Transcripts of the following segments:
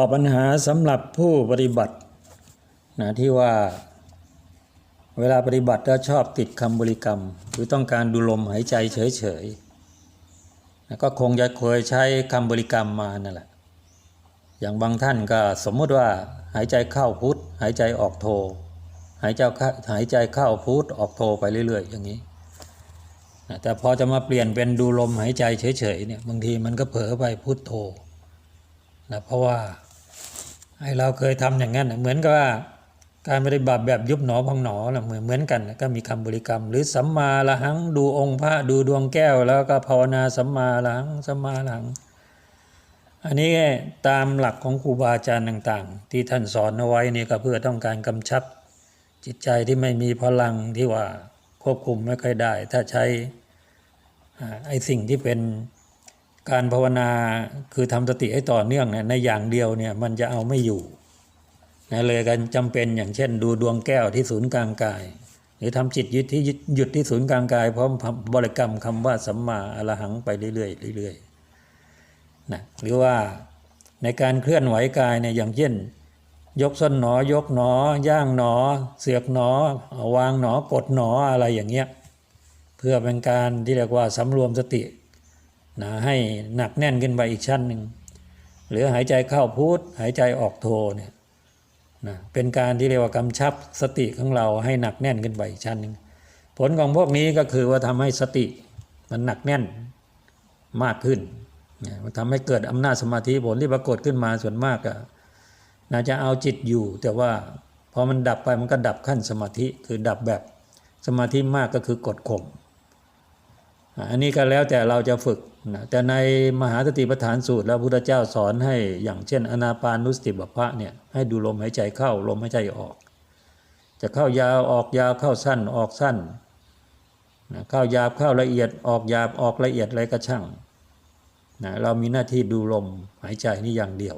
ตอบปัญหาสำหรับผู้ปฏิบัตินะที่ว่าเวลาปฏิบัติแล้วชอบติดคำบริกรรม หรือต้องการดูลมหายใจเฉยๆนะก็คงจะเคยใช้คำบริกรรมมานั่นแหละอย่างบางท่านก็สมมติว่าหายใจเข้าพุทธหายใจออกโท หายใจเข้าหายใจเข้าพุทธออกโทไปเรื่อย ๆ อย่างนี้นะแต่พอจะมาเปลี่ยนเป็นดูลมหายใจเฉยๆเนี่ยบางทีมันก็เผลอไปพุทโธนะเพราะว่า ไอ้เราเคยทำอย่างนั้นเหมือนกับว่าการปฏิบัติแบบยุบหนอพองหนอนะเหมือนเหมือนกันก็มีคำบริกรรม หรือสัมมาละหังดูองค์พระดูดวงแก้ว แล้วก็ภาวนาสัมมาละหังสัมมาละหัง อันนี้ตามหลักของครูบาอาจารย์ต่าง ๆ ที่ท่านสอนเอาไว้นี่ก็เพื่อต้องการกำชับ จิตใจที่ไม่มีพลังที่ว่าควบคุมไม่ค่อยได้ ถ้าใช้ไอ้สิ่งที่เป็น การภาวนาคือทำสติให้ต่อเนื่องนี่ยในอย่างเดียวเนี่ยมันจะเอาไม่อยู่นะเลยกันจำเป็นอย่างเช่น ดูดวงแก้วที่ศูนย์กลางกาย หรือทำจิตยึดที่หยุดที่ศูนย์กลางกายพร้อมบริกรรมคำว่าสัมมาอรหังไปเรื่อยๆเรื่อยๆนะหรือว่าในการเคลื่อนไหวกายเนี่ยอย่างเช่น ยกส้นหนอยกหนอย่างหนอ เสือกหนอ วางหนอกดหนออะไรอย่างเงี้ยเพื่อเป็นการที่เรียกว่าสำรวมสติ นะให้หนักแน่นขึ้นไปอีกชั้นหนึ่งหรือหายใจเข้าพุทหายใจออกโทเนี่ยนะเป็นการที่เรียกว่ากำชับสติของเราให้หนักแน่นขึ้นไปอีกชั้นหนึ่งผลของพวกนี้ก็คือว่าทำให้สติมันหนักแน่นมากขึ้นเนี่ยมันทำให้เกิดอำนาจสมาธิผลที่ปรากฏขึ้นมาส่วนมากอะน่าจะเอาจิตอยู่ แต่ว่าพอมันดับไปมันก็ดับขั้นสมาธิคือดับแบบสมาธิมากก็คือกดข่ม อันนี้ก็แล้วแต่เราจะฝึกนะแต่ในมหาสติปัฏฐานสูตรแล้วพุทธเจ้าสอนให้อย่างเช่น อนาปานุสติบพะเนี่ยให้ดูลมหายใจเข้าลมหายใจออก จะเข้ายาวออกยาวเข้าสั้นออกสั้นนะเข้ายาวเข้าละเอียดออกยาวออกละเอียดอะไรก็ช่างนะเรามีหน้าที่ดูลมหายใจนี่อย่างเดียว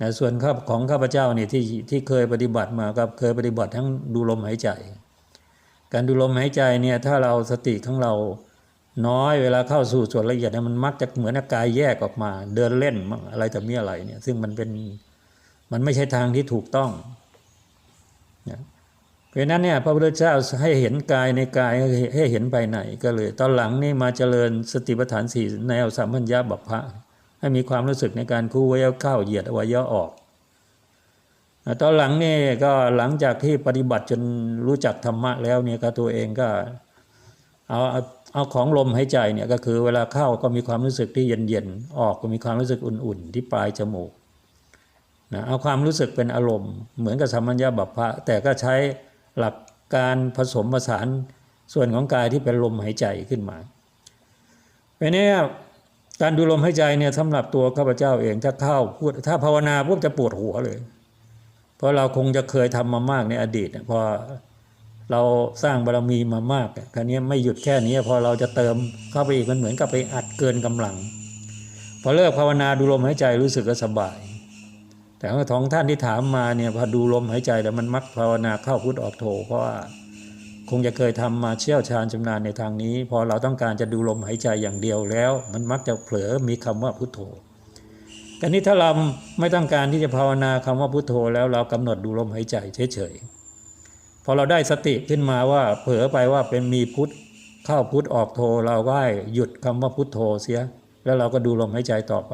นะส่วนข้าของข้าพเจ้าเนี่ยที่ที่เคยปฏิบัติมาก็เคยปฏิบัติทั้งดูลมหายใจ การดูลมหายใจเนี่ยถ้าเราสติของเรา น้อยเวลาเข้าสู่ส่วนละเอียดเนี่ยมันมักจะเหมือนกายแยกออกมา เดินเล่นมั่งอะไรแต่มีอะไรเนี่ยซึ่งมันเป็นมันไม่ใช่ทางที่ถูกต้องนะเพราะฉะนั้นเนี่ยพระพุทธเจ้าให้เห็นกายในกายให้เห็นภายในก็เลย ตอนหลังนี่มาเจริญสติปัฏฐานสี่แนวสัมพัญญาบัพพะให้มีความรู้สึกในการคู่ไว้เข้าเหยียดอวัยวะออกตอนหลังนี่ก็หลังจากที่ปฏิบัติจนรู้จักธรรมะแล้วเนี่ยก็ตัวเองก็เอา เอาของลมหายใจเนี่ยก็คือเวลาเข้าก็มีความรู้สึกที่เย็นๆออกก็มีความรู้สึกอุ่นๆ ที่ปลายจมูกนะเอาความรู้สึกเป็นอารมณ์ เหมือนกับสัมมัญญาบัพพะแต่ก็ใช้หลักการผสมผสานส่วนของกายที่เป็นลมหายใจขึ้นมาเพราะนี้การดูลมหายใจเนี่ยสำหรับตัวข้าพเจ้าเองถ้าเข้าพูดถ้าภาวนาปุ๊บจะปวดหัวเลย เพราะเราคงจะเคยทำมามากในอดีตพอ เราสร้างบารมีมามากคราวนี้ไม่หยุดแค่นี้พอเราจะเติมเข้าไปอีกมันเหมือนกับไปอัดเกินกำลัง พอเลิกภาวนาดูลมหายใจรู้สึกก็สบาย แต่ว่าท้องท่านที่ถามมาเนี่ยพอดูลมหายใจแล้วมันมักภาวนาเข้าพุทธออกโทเพราะว่าคงจะเคยทำมาเชี่ยวชาญชำนาญในทางนี้ พอเราต้องการจะดูลมหายใจอย่างเดียวแล้ว มันมักจะเผลอมีคำว่าพุทโธแต่นี้ถ้าเราไม่ต้องการที่จะภาวนาคำว่าพุทโธแล้วเรากำหนดดูลมหายใจเฉยๆ พอเราได้สติขึ้นมาว่า เผลอไปว่าเป็นมีพุทธเข้าพุทธออกโทเราก็ให้หยุดคำว่าพุทโธเสีย แล้วเราก็ดูลมหายใจต่อไป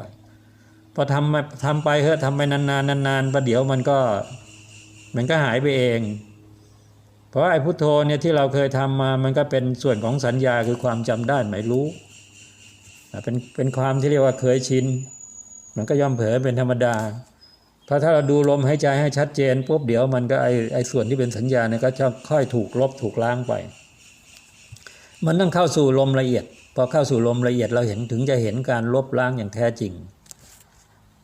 พอทำมาทำไปเถอะทำไปนานๆนานๆประเดี๋ยวมันก็มันก็หายไปเอง เพราะไอ้พุทโธเนี่ยที่เราเคยทำมามันก็เป็นส่วนของสัญญาคือความจำได้หมายรู้เป็นเป็นความที่เรียกว่าเคยชินมันก็ย่อมเผลอเป็นธรรมดา พราถ้าเราดูลมหายใจให้ชัดเจนปุ๊บเดี๋ยวมันก็ไอไอส่วนที่เป็นสัญญาเนี่ยก็จะค่อยถูกลบถูกล้างไป มันต้องเข้าสู่ลมละเอียด พอเข้าสู่ลมละเอียดเราเห็นถึงจะเห็นการลบล้างอย่างแท้จริง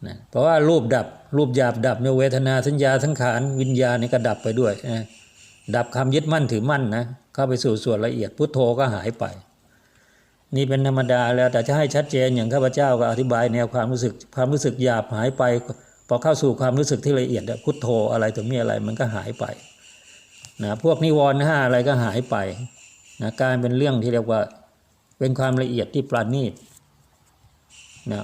นะเพราะว่ารูปดับรูปหยาบดับในเวทนาสัญญาสังขารวิญญาณนี่ก็ดับไปด้วยนะดับคำยึดมั่นถือมั่นนะเข้าไปสู่ส่วนละเอียดพุทโธก็หายไป นี่เป็นธรรมดาแล้วแต่จะให้ชัดเจนอย่างข้าพเจ้าก็อธิบายแนวความรู้สึกความรู้สึกหยาบหายไป พอเข้าสู่ความรู้สึกที่ละเอียดพุทโธอะไรถึงมีอะไรมันก็หายไปนะพวกนิวรณ์ห้าอะไรก็หายไปนะการเป็นเรื่องที่เรียกว่าเป็นความละเอียดที่ปราณีตนะ